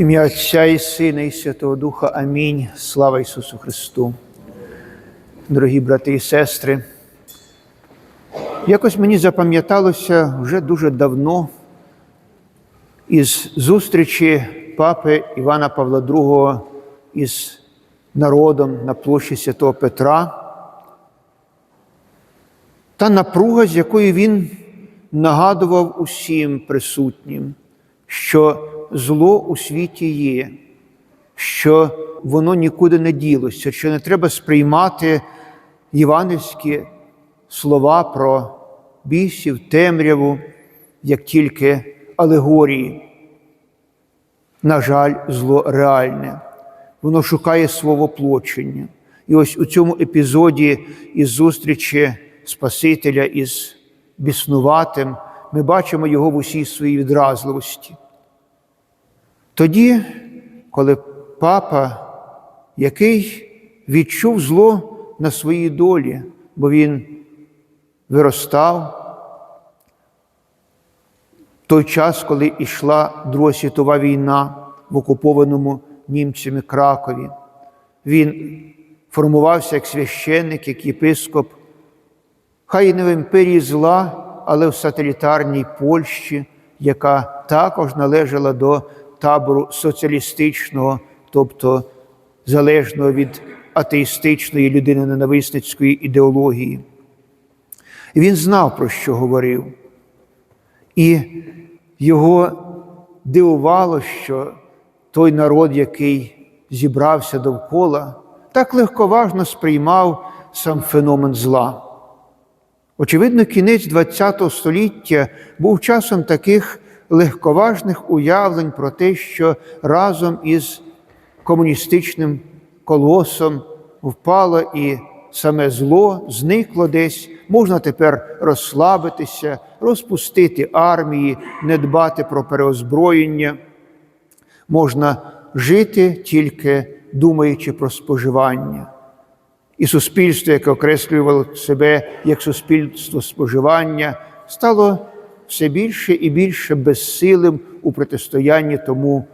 Ім'я Отця і Сина, і Святого Духа. Амінь. Слава Ісусу Христу. Дорогі брати і сестри, якось мені запам'яталося вже дуже давно із зустрічі папи Івана Павла II із народом на площі Святого Петра. Та напруга, з якою він нагадував усім присутнім, що зло у світі є, що воно нікуди не ділося, що не треба сприймати євангельські слова про бісів, темряву, як тільки алегорії. На жаль, зло реальне, воно шукає свого воплочення. І ось у цьому епізоді із зустрічі Спасителя із біснуватим ми бачимо його в усій своїй відразливості. Тоді, коли папа, який відчув зло на своїй долі, бо він виростав, той час, коли йшла Друга світова війна в окупованому німцями Кракові, він формувався як священник, як єпископ, хай і не в імперії зла, але в сателітарній Польщі, яка також належала до табору соціалістичного, тобто залежного від атеїстичної людини ненависницької ідеології. Він знав, про що говорив. І його дивувало, що той народ, який зібрався довкола, так легковажно сприймав сам феномен зла. Очевидно, кінець ХХ століття був часом таких легковажних уявлень про те, що разом із комуністичним колосом впало і саме зло зникло десь, можна тепер розслабитися, розпустити армії, не дбати про переозброєння, можна жити тільки думаючи про споживання. І суспільство, яке окреслювало себе як суспільство споживання, стало все більше і більше безсилим у протистоянні тому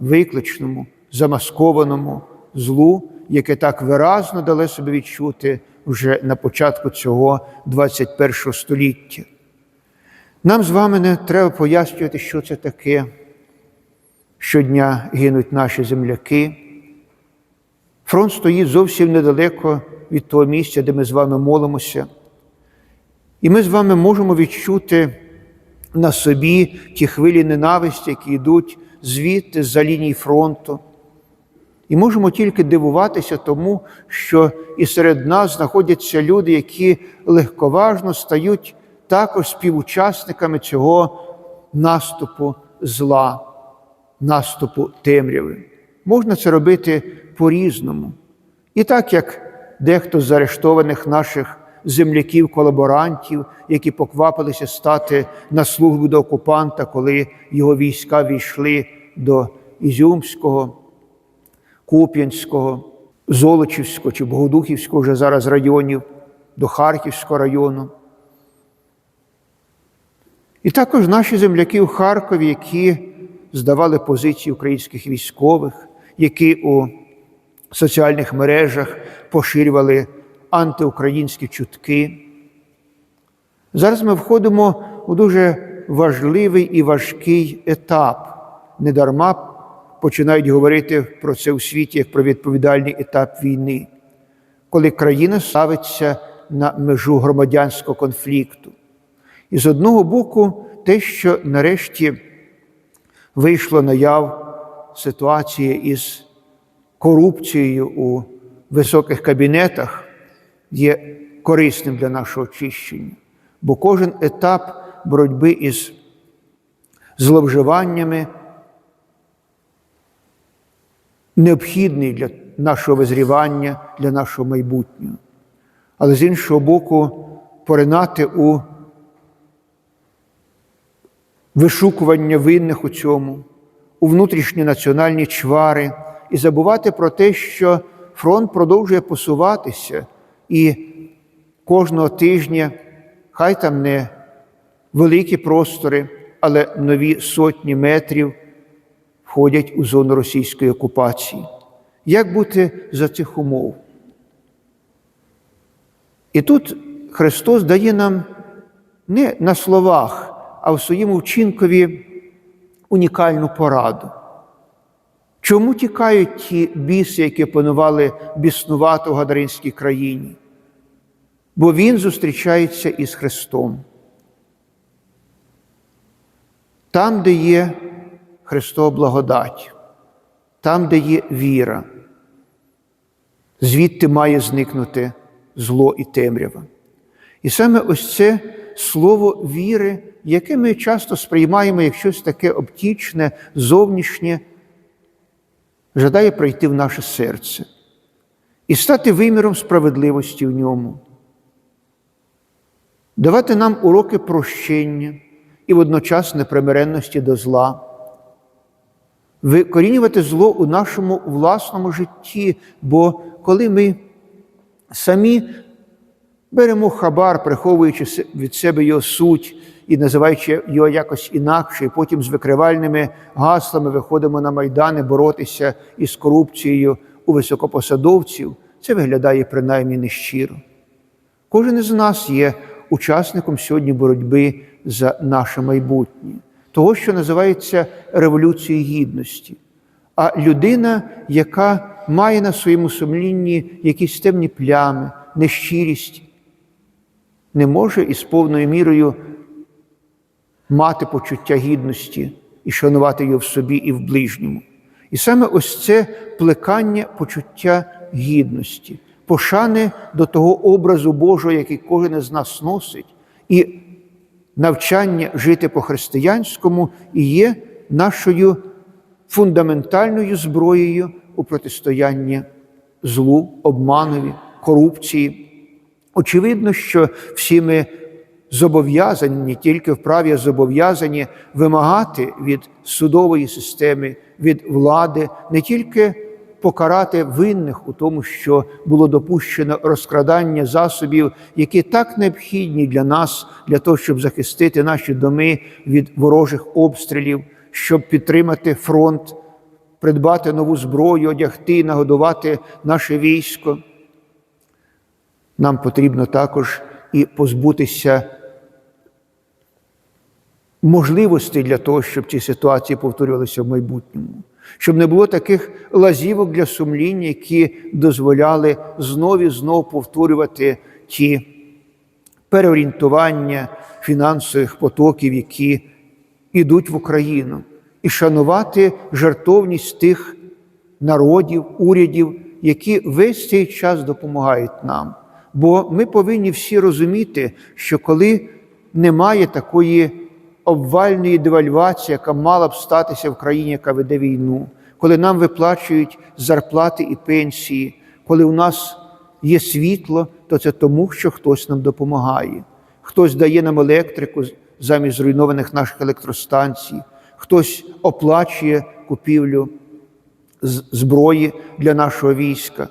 викличному, замаскованому злу, яке так виразно дали собі відчути вже на початку цього 21 століття. Нам з вами не треба пояснювати, що це таке. Щодня гинуть наші земляки. Фронт стоїть зовсім недалеко від того місця, де ми з вами молимося. І ми з вами можемо відчути на собі ті хвилі ненависті, які йдуть звідти за лінії фронту. І можемо тільки дивуватися тому, що і серед нас знаходяться люди, які легковажно стають також співучасниками цього наступу зла, наступу темряви. Можна це робити по-різному. І так як дехто з заарештованих наших земляків-колаборантів, які поквапилися стати на службу до окупанта, коли його війська війшли до Ізюмського, Куп'янського, Золочівського чи Богодухівського вже зараз районів, до Харківського району. І також наші земляки у Харкові, які здавали позиції українських військових, які у соціальних мережах поширювали антиукраїнські чутки. Зараз ми входимо у дуже важливий і важкий етап. Недарма починають говорити про це у світі як про відповідальний етап війни, коли країна ставиться на межу громадянського конфлікту. І з одного боку, те, що нарешті вийшло наяв ситуація із корупцією у високих кабінетах, є корисним для нашого очищення, бо кожен етап боротьби із зловживаннями необхідний для нашого визрівання, для нашого майбутнього. Але з іншого боку, поринати у вишукування винних у цьому, у внутрішні національні чвари і забувати про те, що фронт продовжує посуватися, і кожного тижня хай там не великі простори, але нові сотні метрів входять у зону російської окупації. Як бути за цих умов? І тут Христос дає нам не на словах, а в своєму вчинкові унікальну пораду. Чому тікають ті біси, які панували біснувато в Гадаринській країні? Бо Він зустрічається із Христом. Там, де є Христова благодать, там, де є віра, звідти має зникнути зло і темрява. І саме ось це слово віри, яке ми часто сприймаємо як щось таке обтічне, зовнішнє, жадає прийти в наше серце і стати виміром справедливості в ньому, давати нам уроки прощення і водночас непримиренності до зла, викорінювати зло у нашому власному житті, бо коли ми самі беремо хабар, приховуючи від себе його суть і називаючи його якось інакше, і потім з викривальними гаслами виходимо на майдани боротися із корупцією у високопосадовців, це виглядає принаймні нещиро. Кожен із нас є учасником сьогодні боротьби за наше майбутнє, того, що називається Революцією Гідності. А людина, яка має на своєму сумлінні якісь темні плями, нещирість, не може із повною мірою мати почуття гідності і шанувати його в собі і в ближньому. І саме ось це плекання почуття гідності, пошани до того образу Божого, який кожен із нас носить, і навчання жити по-християнському і є нашою фундаментальною зброєю у протистоянні злу, обманові, корупції. Очевидно, що всі ми зобов'язані, не тільки вправі, а зобов'язані вимагати від судової системи, від влади, не тільки покарати винних у тому, що було допущено розкрадання засобів, які так необхідні для нас, для того, щоб захистити наші доми від ворожих обстрілів, щоб підтримати фронт, придбати нову зброю, одягти, нагодувати наше військо. Нам потрібно також і позбутися можливостей для того, щоб ці ситуації повторювалися в майбутньому, щоб не було таких лазівок для сумління, які дозволяли знов і знов повторювати ті переорієнтування фінансових потоків, які йдуть в Україну, і шанувати жертовність тих народів, урядів, які весь цей час допомагають нам. Бо ми повинні всі розуміти, що коли немає такої обвальної девальвації, яка мала б статися в країні, яка веде війну, коли нам виплачують зарплати і пенсії, коли у нас є світло, то це тому, що хтось нам допомагає. Хтось дає нам електрику замість зруйнованих наших електростанцій, хтось оплачує купівлю зброї для нашого війська.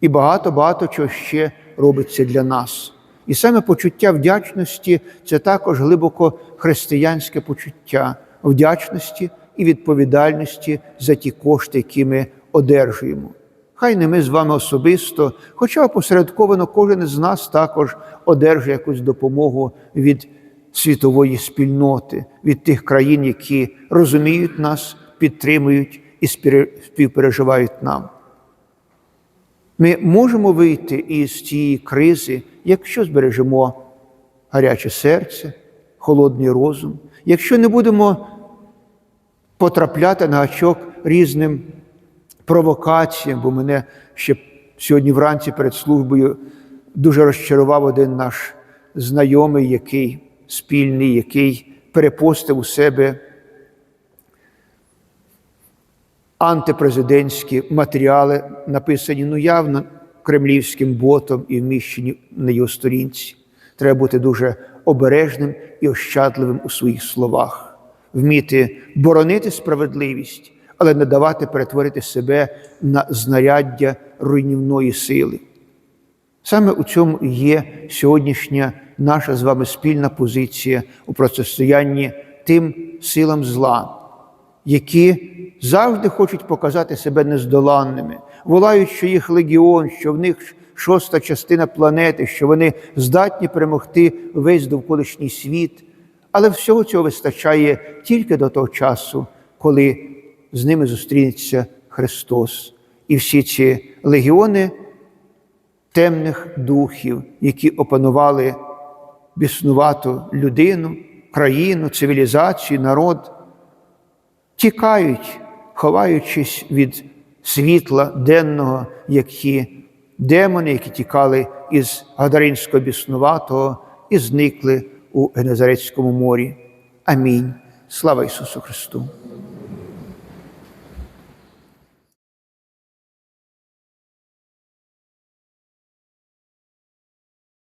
І багато-багато чого ще робиться для нас. І саме почуття вдячності це також глибоко християнське почуття вдячності і відповідальності за ті кошти, які ми одержуємо. Хай не ми з вами особисто, хоча опосередковано кожен із нас також одержує якусь допомогу від світової спільноти, від тих країн, які розуміють нас, підтримують і співпереживають нам. Ми можемо вийти із цієї кризи, якщо збережемо гаряче серце, холодний розум, якщо не будемо потрапляти на гачок різним провокаціям, бо мене ще сьогодні вранці перед службою дуже розчарував один наш знайомий, який спільний, який перепостив у себе антипрезидентські матеріали, написані ну явно кремлівським ботом і вміщені на його сторінці. Треба бути дуже обережним і ощадливим у своїх словах, вміти боронити справедливість, але не давати перетворити себе на знаряддя руйнівної сили. Саме у цьому є сьогоднішня наша з вами спільна позиція у протистоянні тим силам зла, які завжди хочуть показати себе нездоланними, волають, що їх легіон, що в них шоста частина планети, що вони здатні перемогти весь довколишній світ. Але всього цього вистачає тільки до того часу, коли з ними зустрінеться Христос. І всі ці легіони темних духів, які опанували біснувату людину, країну, цивілізацію, народ, тікають, ховаючись від світла денного, як ті демони, які тікали із Гадаринського біснуватого і зникли у Генезарецькому морі. Амінь. Слава Ісусу Христу!